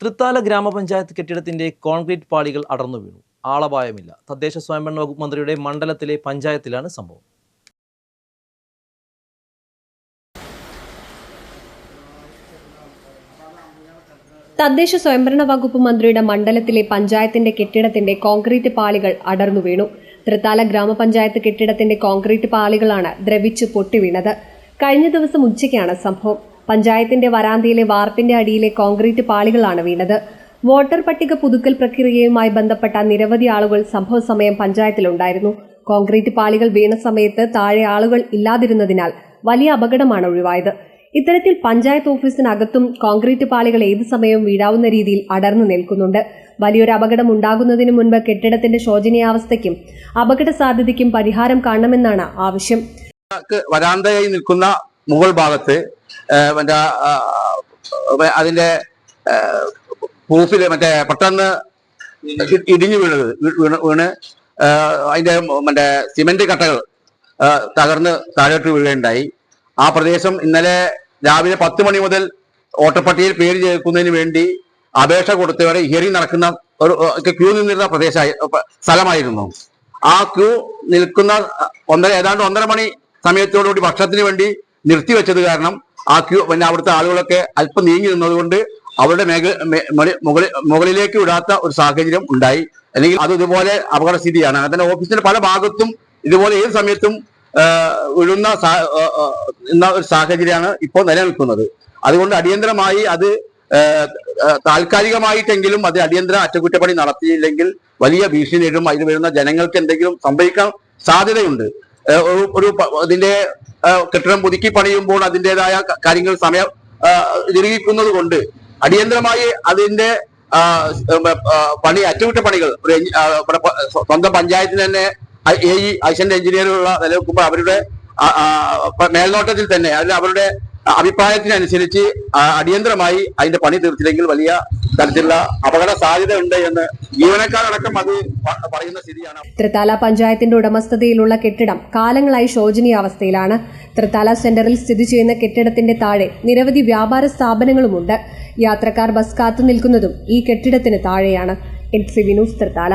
തൃത്താല ഗ്രാമപഞ്ചായത്ത് കെട്ടിടത്തിന്റെ കോൺക്രീറ്റ് പാളികൾ അടർന്നു വീണു. ആളപായമില്ല. തദ്ദേശ സ്വയംഭരണ വകുപ്പ് മന്ത്രിയുടെ മണ്ഡലത്തിലെ പഞ്ചായത്തിലാണ് സംഭവം. തദ്ദേശ സ്വയംഭരണ വകുപ്പ് മന്ത്രിയുടെ മണ്ഡലത്തിലെ പഞ്ചായത്തിന്റെ കെട്ടിടത്തിന്റെ കോൺക്രീറ്റ് പാളികൾ അടർന്നു വീണു. തൃത്താല ഗ്രാമപഞ്ചായത്ത് കെട്ടിടത്തിന്റെ കോൺക്രീറ്റ് പാളികളാണ് ദ്രവിച്ചു പൊട്ടിവീണത്. കഴിഞ്ഞ ദിവസം ഉച്ചയ്ക്കാണ് സംഭവം. പഞ്ചായത്തിന്റെ വരാന്തയിലെ വാർപ്പിന്റെ അടിയിലെ കോൺക്രീറ്റ് പാളികളാണ് വീണത്. വോട്ടർ പട്ടിക പുതുക്കൽ പ്രക്രിയയുമായി ബന്ധപ്പെട്ട നിരവധി ആളുകൾ സംഭവ സമയം പഞ്ചായത്തിലുണ്ടായിരുന്നു. കോൺക്രീറ്റ് പാളികൾ വീണ സമയത്ത് താഴെ ആളുകൾ ഇല്ലാതിരുന്നതിനാൽ വലിയ അപകടമാണ് ഒഴിവായത്. ഇത്തരത്തിൽ പഞ്ചായത്ത് ഓഫീസിനകത്തും കോൺക്രീറ്റ് പാളികൾ ഏതു സമയവും വീഴാവുന്ന രീതിയിൽ അടർന്നു നിൽക്കുന്നുണ്ട്. വലിയൊരു അപകടം ഉണ്ടാകുന്നതിന് മുൻപ് കെട്ടിടത്തിന്റെ ശോചനീയാവസ്ഥയ്ക്കും അപകട സാധ്യതയ്ക്കും പരിഹാരം കാണണമെന്നാണ് ആവശ്യം. വരാന്തയായി നിൽക്കുന്ന മുകൾ ഭാഗത്ത് മറ്റേ അതിന്റെ പ്രൂഫിൽ മറ്റേ പെട്ടെന്ന് ഇടിഞ്ഞു വീണത് വീണ് വീണ് അതിന്റെ മറ്റേ സിമെന്റ് കട്ടകൾ തകർന്ന് താഴോട്ട് വീഴുകയുണ്ടായി. ആ പ്രദേശം ഇന്നലെ രാവിലെ പത്ത് മണി മുതൽ ഓട്ടപ്പട്ടിയിൽ പേര് ചേർക്കുന്നതിന് വേണ്ടി അപേക്ഷ കൊടുത്തവരെ ഹിയറിംഗ് നടക്കുന്ന ഒരു ക്യൂ നിന്നിരുന്ന പ്രദേശമായി സ്ഥലമായിരുന്നു. ആ ക്യൂ നിൽക്കുന്ന ഒന്നര ഏതാണ്ട് ഒന്നര മണി സമയത്തോടുകൂടി ഭക്ഷണത്തിന് വേണ്ടി നിർത്തിവെച്ചത് കാരണം ആ ക്യൂ പിന്നെ അവിടുത്തെ ആളുകളൊക്കെ അല്പം നീങ്ങി നിന്നതുകൊണ്ട് അവരുടെ മേഖല മുകളിൽ മുകളിലേക്ക് വിടാത്ത ഒരു സാഹചര്യം ഉണ്ടായി. അല്ലെങ്കിൽ അത് ഇതുപോലെ അപകടസ്ഥിതിയാണ്. അതിന്റെ ഓഫീസിന്റെ പല ഭാഗത്തും ഇതുപോലെ ഏത് സമയത്തും വിഴുന്ന എന്ന ഒരു സാഹചര്യമാണ് ഇപ്പോൾ നിലനിൽക്കുന്നത്. അതുകൊണ്ട് അടിയന്തരമായി അത് താൽക്കാലികമായിട്ടെങ്കിലും അത് അടിയന്തര അറ്റകുറ്റപ്പണി നടത്തിയില്ലെങ്കിൽ വലിയ ഭീഷണി നേരിടും. അതിൽ വരുന്ന ജനങ്ങൾക്ക് എന്തെങ്കിലും സംഭവിക്കാൻ സാധ്യതയുണ്ട്. ഒരു അതിന്റെ കെട്ടിടം പുതുക്കി പണിയുമ്പോൾ അതിന്റെതായ കാര്യങ്ങൾ സമയം ജീവിക്കുന്നത് കൊണ്ട് അടിയന്തരമായി അതിന്റെ പണി അറ്റകുറ്റപ്പണികൾ സ്വന്തം പഞ്ചായത്തിന് തന്നെ എ ഇ അസിസ്റ്റന്റ് എഞ്ചിനീയറുള്ള നിലനിൽക്കുമ്പോൾ അവരുടെ മേൽനോട്ടത്തിൽ തന്നെ അതിൽ അവരുടെ അഭിപ്രായത്തിനനുസരിച്ച് അടിയന്തരമായി അതിന്റെ പണി തീർത്തില്ലെങ്കിൽ വലിയ തരത്തിലുള്ള അപകട സാധ്യത ഉണ്ട് എന്ന് ജീവനക്കാരടക്കം അത് പറയുന്ന സ്ഥിതിയാണ്. തൃത്താല പഞ്ചായത്തിന്റെ ഉടമസ്ഥതയിലുള്ള കെട്ടിടം കാലങ്ങളായി ശോചനീയാവസ്ഥയിലാണ് തൃത്താല സെന്ററിൽ സ്ഥിതി ചെയ്യുന്ന കെട്ടിടത്തിന്റെ താഴെ നിരവധി വ്യാപാര സ്ഥാപനങ്ങളുമുണ്ട്. യാത്രക്കാർ ബസ് കാത്തു നിൽക്കുന്നതും ഈ കെട്ടിടത്തിന് താഴെയാണ്. N C വിനൂസ് Thrithala